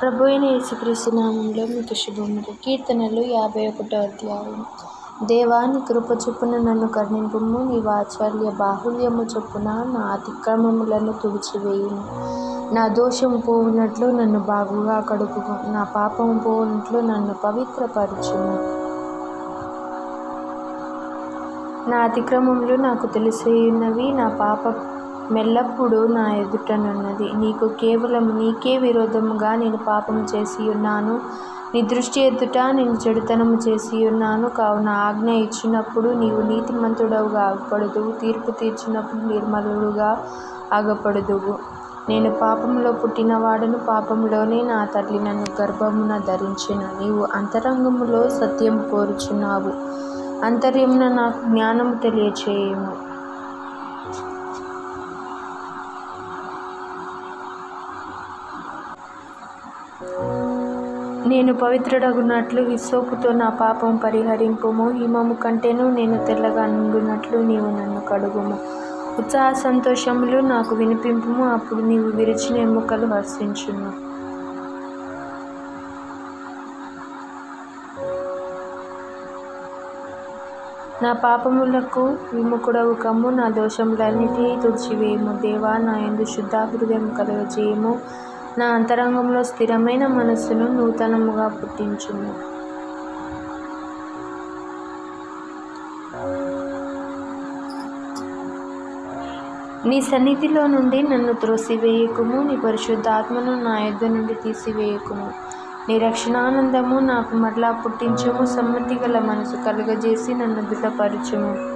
ప్రభు అయిన యేసుక్రీస్తు నామంలో మీకు శుభములు. కీర్తనలు యాభై ఒకటో అధ్యాయం దేవాని కృప చొప్పున నన్ను కరుణింపుము. నీ వాత్సల్య బాహుల్యము చొప్పున నా అతిక్రమములను తుడిచివేయుము. నా దోషము పోవునట్లు నన్ను బాగుగా కడుగుము నా పాపము పోవునట్లు నన్ను పవిత్రపరచును నా అతిక్రమములు నాకు తెలిసియున్నవి. నా పాప మెల్లప్పుడూ నా ఎదుటనున్నది నీకు కేవలం నీకే విరోధముగా నేను పాపం చేసి ఉన్నాను నీ దృష్టి ఎదుట నేను చెడుతనము చేసి ఉన్నాను కావున ఆజ్ఞ ఇచ్చినప్పుడు నీవు నీతిమంతుడవుగా ఆగపడదువు తీర్పు తీర్చినప్పుడు నిర్మలుడుగా ఆగపడదువు. నేను పాపంలో పుట్టినవాడను. పాపంలోనే నా తల్లి నన్ను గర్భమున ధరించిన. నీవు అంతరంగములో సత్యం కోరుచున్నావు. అంతర్యమున నాకు జ్ఞానం తెలియచేయము. నేను పవిత్రుడగునట్లు హిస్సోపుతో నా పాపం పరిహరింపుము. హిమము కంటేను నేను తెల్లగా నుండునట్లు నీవు నన్ను కడుగుము. ఉత్సాహ సంతోషములు నాకు వినిపింపుము. అప్పుడు నీవు విరిచిన ఎముకలు హర్షించును నా పాపములకు విముకుడవు కమ్ము. నా దోషములన్నిటి తుడిచివేయము. దేవా నా ఎందు శుద్ధాహృదయం కలుగజేయము. నా అంతరంగంలో స్థిరమైన మనస్సును నూతనముగా పుట్టించుము. నీ సన్నిధిలో నుండి నన్ను త్రోసివేయకుము. నీ పరిశుద్ధాత్మను నా యొద్ద నుండి తీసివేయకుము. నీ రక్షణానందము నాకు మరలా పుట్టించుము. సమ్మతి గల మనసు కలుగజేసి నన్ను దృఢపరచుము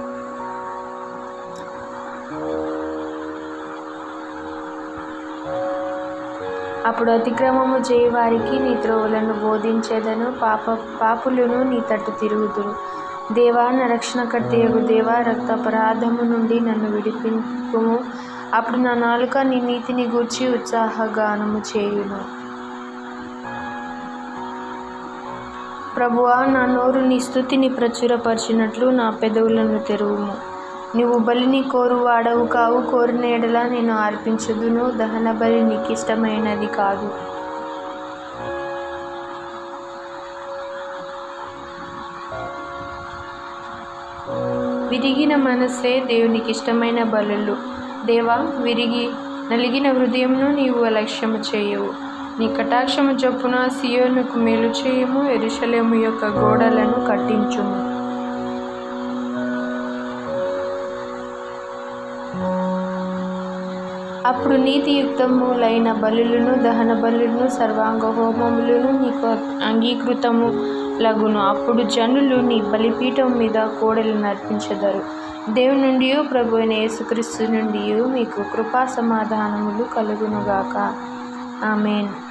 అప్పుడు అతిక్రమము చేయవారికి నీ త్రోవలను బోధించేదను. పాప పాపులను నీ తట్టు తిరుగుదురు. దేవా నా రక్షణకర్తయగు దేవా రక్తపరాధము నుండి నన్ను విడిపింపుము. అప్పుడు నా నాలుక నీ నీతిని గూర్చి ఉత్సాహగానము చేయును. ప్రభువా నా నోరు నీ స్థుతిని ప్రచురపరిచినట్లు నా పెదవులను తెరువుము. నీవు బలిని కోరు వాడవు కావు కోరిన ఎడల నేను అర్పించదును. దహన బలి నీకు ఇష్టమైనది కాదు. విరిగిన మనస్సే దేవునికి ఇష్టమైన బలులు. దేవా విరిగి నలిగిన హృదయంను నీవు అలక్ష్యము చేయవు. నీ కటాక్షము చొప్పున సియోనుకు మేలు చేయము ఎరుషలేము యొక్క గోడలను కట్టించుము. అప్పుడు నీతియుక్తములైన బలులను దహన బలులను సర్వాంగ హోమములను నీకు అంగీకృతము లగును అప్పుడు జనులు నీ బలిపీఠం మీద కోడలు అర్పించెదరు. దేవుని నుండి ప్రభు అయిన యేసుక్రీస్తు నుండి మీకు కృపా సమాధానములు కలుగునుగాక. ఆమెన్.